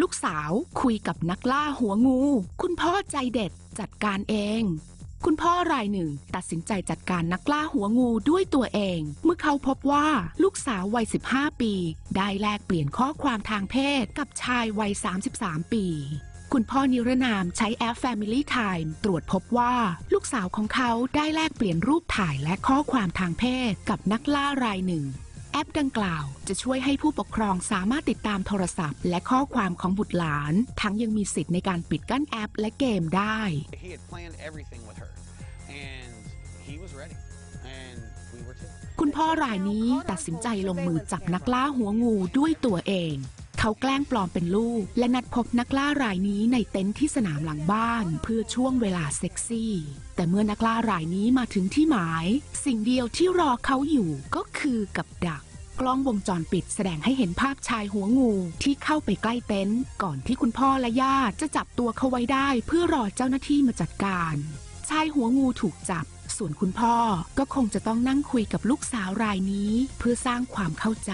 ลูกสาวคุยกับนักล่าหัวงู คุณพ่อใจเด็ดจัดการเอง คุณพ่อรายหนึ่งตัดสินใจจัดการนักล่าหัวงูด้วยตัวเอง เมื่อเขาพบว่าลูกสาววัย 15 ปี ได้แลกเปลี่ยนข้อความทางเพศกับชายวัย 33 ปีคุณพ่อนิรนามใช้แอป Family Time ตรวจพบว่าลูกสาวของเขาได้แลกเปลี่ยนรูปถ่ายและข้อความทางเพศกับนักล่ารายหนึ่ง ปดังกล่าว จะช่วยให้ผู้ปกครองสามารถติดตามโทรศัพท์ และข้อความของบุตรหลาน ทั้งยังมีสิทธิ์ในการปิดกั้นแอปและเกมได้ He had planned everything with her, and he was ready, and we were too. คุณพ่อรายนี้ตัดสินใจลงมือจับนักล่าหัวงูด้วยตัวเอง เขาแกล้งปลอมเป็นลูก และนัดพบนักล่ารายนี้ในเต็นท์ที่สนามหลังบ้าน เพื่อช่วงเวลาเซ็กซี่ แต่เมื่อนักล่ารายนี้มาถึงที่หมาย สิ่งเดียวที่รอเขาอยู่ก็คือกับดัก กล้องวงจรปิดแสดงให้เห็นภาพชายหัวงูที่เข้าไปใกล้เต็นท์ก่อนที่คุณพ่อและญาติจะจับตัวเขาไว้ได้เพื่อรอเจ้าหน้าที่มาจัดการ ชายหัวงูถูกจับ ส่วนคุณพ่อก็คงจะต้องนั่งคุยกับลูกสาวรายนี้ เพื่อสร้างความเข้าใจ